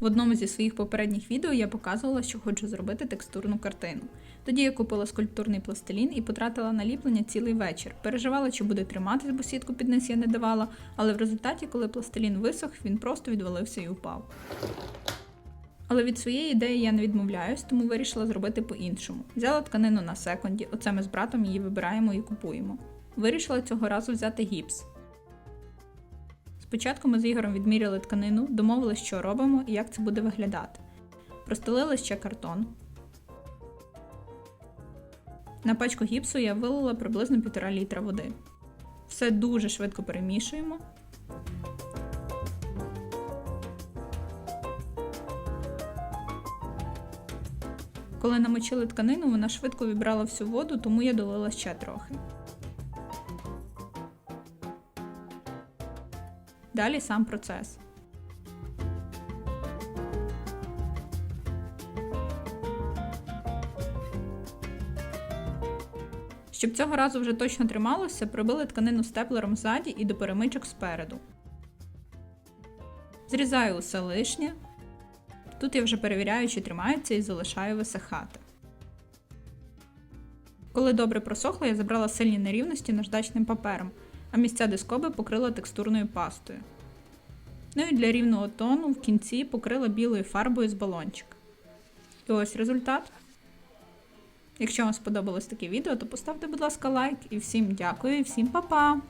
В одному зі своїх попередніх відео я показувала, що хочу зробити текстурну картину. Тоді я купила скульптурний пластилін і потратила на ліплення цілий вечір. Переживала, чи буде триматись, бо сітку під низ я не давала, але в результаті, коли пластилін висох, він просто відвалився і упав. Але від своєї ідеї я не відмовляюсь, тому вирішила зробити по-іншому. Взяла тканину на секунді, оце ми з братом її вибираємо і купуємо. Вирішила цього разу взяти гіпс. Спочатку ми з Ігорем відміряли тканину, домовились, що робимо і як це буде виглядати. Простелили ще картон. На пачку гіпсу я вилила приблизно 1,5 літра води. Все дуже швидко перемішуємо. Коли намочили тканину, вона швидко вібрала всю воду, тому я долила ще трохи. Далі сам процес. Щоб цього разу вже точно трималося, прибили тканину степлером ззаді і до перемичок спереду. Зрізаю усе лишнє. Тут я вже перевіряю, чи тримається і залишаю висихати. Коли добре просохло, я забрала сильні нерівності наждачним папером, а місця де скоби покрила текстурною пастою. Ну і для рівного тону в кінці покрила білою фарбою з балончика. І ось результат. Якщо вам сподобалось таке відео, то поставте, будь ласка, лайк і всім дякую і всім па-па!